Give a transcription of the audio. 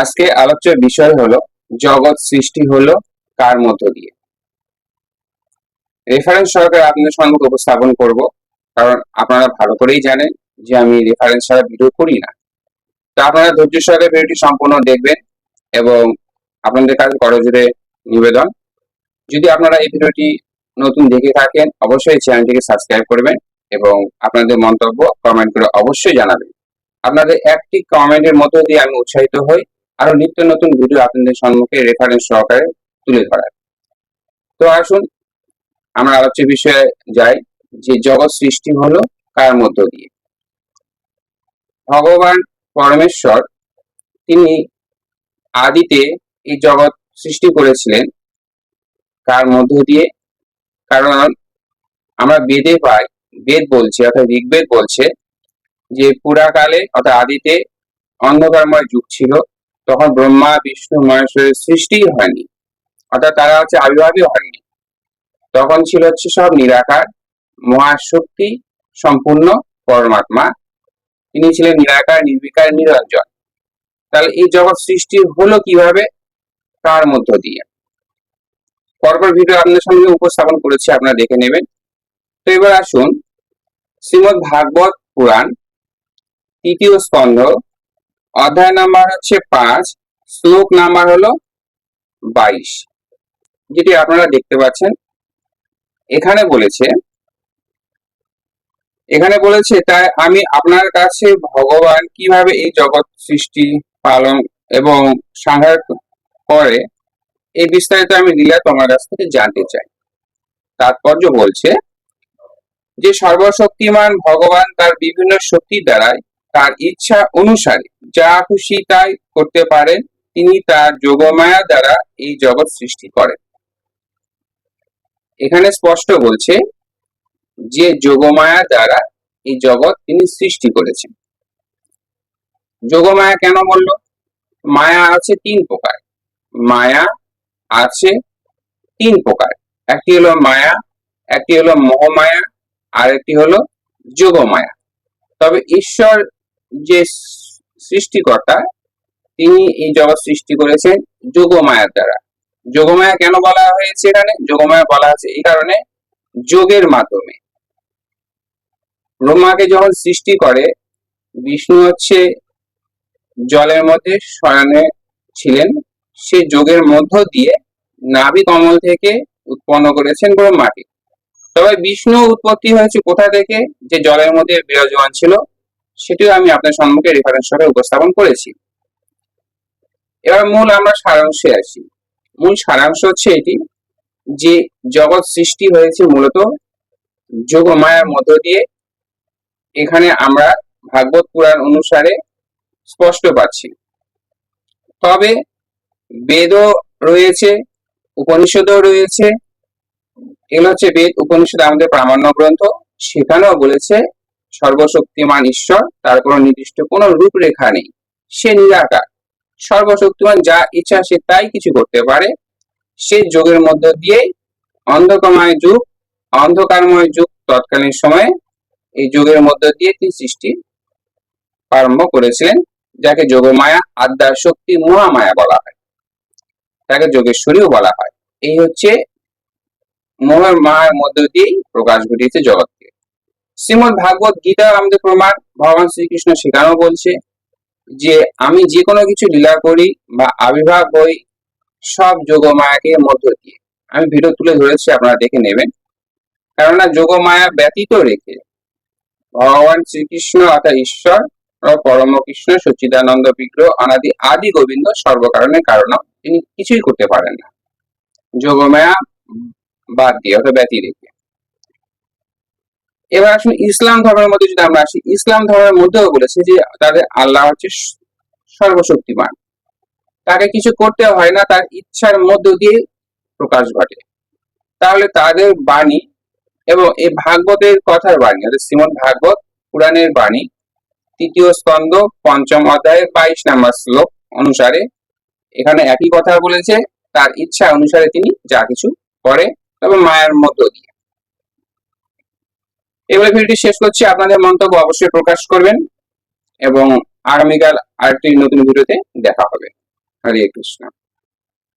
আজকে আলোচ্য বিষয় হলো, জগৎ সৃষ্টি হলো কার মধ্য দিয়ে? রেফারেন্স সহকারে আপনাদের সম্মুখে উপস্থাপন করব, কারণ আপনারা ভালো করেই জানেন যে আমি রেফারেন্স ছাড়া ভিডিও করি না। তো আপনারা ধৈর্য সহকারে ভিডিওটি সম্পূর্ণ দেখবেন এবং আপনাদের কাছে করজোরে নিবেদন। যদি আপনারা এই ভিডিওটি নতুন দেখে থাকেন, অবশ্যই চ্যানেলটিকে সাবস্ক্রাইব করবেন এবং আপনাদের মন্তব্য কমেন্ট করে অবশ্যই জানাবেন। আপনাদের একটি কমেন্টের মধ্য দিয়ে আমি উৎসাহিত হই। আরও নিত্য নতুন ভিডিও আপনাদের সম্মুখে রেফারেন্স সহকারে তুলে ধরার তো আসুন, আমরা আলোচ্য বিষয়ে যাই, যে জগৎ সৃষ্টি হলো কার মধ্য দিয়ে? ভগবান পরমেশ্বর, তিনি আদিতে এই জগৎ সৃষ্টি করেছিলেন। কার মধ্য দিয়ে? কারণ আমরা বেদে পাই, বেদ বলছে, অর্থাৎ ঋগ্বেদ বলছে যে পুরাকালে, অর্থাৎ আদিতে অন্ধকারময় যুগ ছিল। তখন ব্রহ্মা, বিষ্ণু, মহেশ্বরের সৃষ্টি হয়নি। অর্থাৎ তারা হচ্ছে আবির্ভাবই হয়নি। তখন ছিল হচ্ছে সব নিরাকার, মহাশক্তি, সম্পূর্ণ পরমাত্মা। তিনি ছিলেন নিরাকার, নির্বিকার, নিরঞ্জন। তাহলে এই জগৎ সৃষ্টি হলো কীভাবে? কার মধ্য দিয়ে? পরপর ভিডিও আপনাদের সামনে উপস্থাপন করেছি, আপনারা দেখে নেবেন। তো এবার আসুন, শ্রীমদ ভাগবত পুরাণ, তৃতীয় স্কন্ধ অধ্যায় নাম্বার হচ্ছে পাঁচ, শ্লোক নাম্বার হলো বাইশ। যেটি আপনারা দেখতে পাচ্ছেন, এখানে বলেছে এখানে বলেছে, তাই আমি আপনার কাছে ভগবান কীভাবে এই জগৎ সৃষ্টি, পালন এবং সংহার করে, এই বিস্তারিত আমি লীলা তোমার কাছ থেকে জানতে চাই। তাৎপর্য বলছে যে সর্বশক্তিমান ভগবান তার বিভিন্ন শক্তি দ্বারাই তার ইচ্ছা অনুসারে যা খুশি তাই করতে পারেন। তিনি তার যোগমায়া দ্বারা এই জগৎ সৃষ্টি করেন। এখানে স্পষ্ট বলছে যে যোগমায়া দ্বারা এই জগৎ তিনি সৃষ্টি করেছেন। যোগমায়া কেন বলল? মায়া আছে তিন প্রকার। মায়া আছে তিন প্রকার। একটি হলো মায়া, একটি হলো মোহমায়া আর একটি হলো যোগমায়া। তবে ঈশ্বর যে সৃষ্টিকর্তা, তিনি এই জগৎ সৃষ্টি করেছেন যোগমায়ার দ্বারা। যোগমায়া কেন বলা হয়েছে এখানে? যোগমায়া বলা আছে এই কারণে যোগের মাধ্যমে। ব্রহ্মাকে যখন সৃষ্টি করে, বিষ্ণু হচ্ছে জলের মধ্যে শয়নে ছিলেন। সে যোগের মধ্য দিয়ে নাভি কমল থেকে উৎপন্ন করেছেন ব্রহ্মাকে। তবে বিষ্ণু উৎপত্তি হয়েছে কোথা থেকে? যে জলের মধ্যে বিরাজমান ছিল সেটিও আমি আপনার সম্মুখে রেফারেন্স সঙ্গে উপস্থাপন করেছি। এবার মূল আমরা সারাংশে আসি। মূল সারাংশ হচ্ছে এটি যে জগৎ সৃষ্টি হয়েছে মূলত যোগ মায়ার মধ্য দিয়ে। এখানে আমরা ভাগবত পুরাণ অনুসারে স্পষ্ট পাচ্ছি। তবে বেদও রয়েছে, উপনিষদও রয়েছে। এগুলো হচ্ছে বেদ, উপনিষদ আমাদের প্রামাণ্য গ্রন্থ। সেখানেও বলেছে সর্বশক্তিমান ঈশ্বর, তার কোনো নির্দিষ্ট কোনো রূপরেখা নেই। সে নিরাকার। সর্বশক্তিমান যা ইচ্ছা সে তাই কিছু করতে পারে। সে যোগের মধ্য দিয়ে অন্ধকারময় যুগ অন্ধকারময় যুগ তৎকালীন সময়ে এই যুগের মধ্য দিয়ে তিনি সৃষ্টি আরম্ভ করেছিলেন, যাকে যোগমায়া আদ্যার শক্তি, মহামায়া বলা হয়। তাকে যোগেশ্বরীও বলা হয়। এই হচ্ছে মোহর মায়ের মধ্য দিয়েই প্রকাশ ঘটিয়েছে জগৎকে। শ্রীমদ ভাগবত গীতা আমাদের প্রমাণ, ভগবান শ্রীকৃষ্ণ সেখানেও বলছে যে, আমি যে কোনো কিছু লীলা করি বা আবির্ভাব হই, সব যোগমায়াকে মধ্য দিয়ে। আমি ভিডিও তুলে ধরেছি, আপনারা দেখে নেবেন। কেননা যোগমায়া ব্যতীত রেখে ভগবান শ্রীকৃষ্ণ অর্থাৎ ঈশ্বর পরম কৃষ্ণ সচ্চিদানন্দ বিগ্রহ, অনাদি আদি গোবিন্দ সর্বকারণের কারণ তিনি কিছুই করতে পারেন না। যোগমায়া বাদ দিয়ে অর্থাৎ ব্যতি রেখে। এবার আসুন ইসলাম ধর্মের মধ্যে যদি আমরা আসি, ইসলাম ধর্মের মধ্যেও বলেছে যে তাদের আল্লাহ হচ্ছে সর্বশক্তিমান। তাকে কিছু করতে হয় না, তার ইচ্ছার মধ্য দিয়ে প্রকাশ ঘটে। তাহলে তাদের বাণী এবং এই ভাগবতের কথার বাণী, অর্থাৎ শ্রীমদ ভাগবত পুরাণের বাণী, তৃতীয় স্কন্ধ, পঞ্চম অধ্যায়ের বাইশ নাম্বার শ্লোক অনুসারে এখানে একই কথা বলেছে, তার ইচ্ছা অনুসারে তিনি যা কিছু করে তবে মায়ের মধ্য দিয়ে। এবারে ভিডিওটি শেষ করছি। আপনাদের মন্তব্য অবশ্যই প্রকাশ করবেন এবং আগামীকাল আরেকটি নতুন ভিডিওতে দেখা হবে। হরে কৃষ্ণ।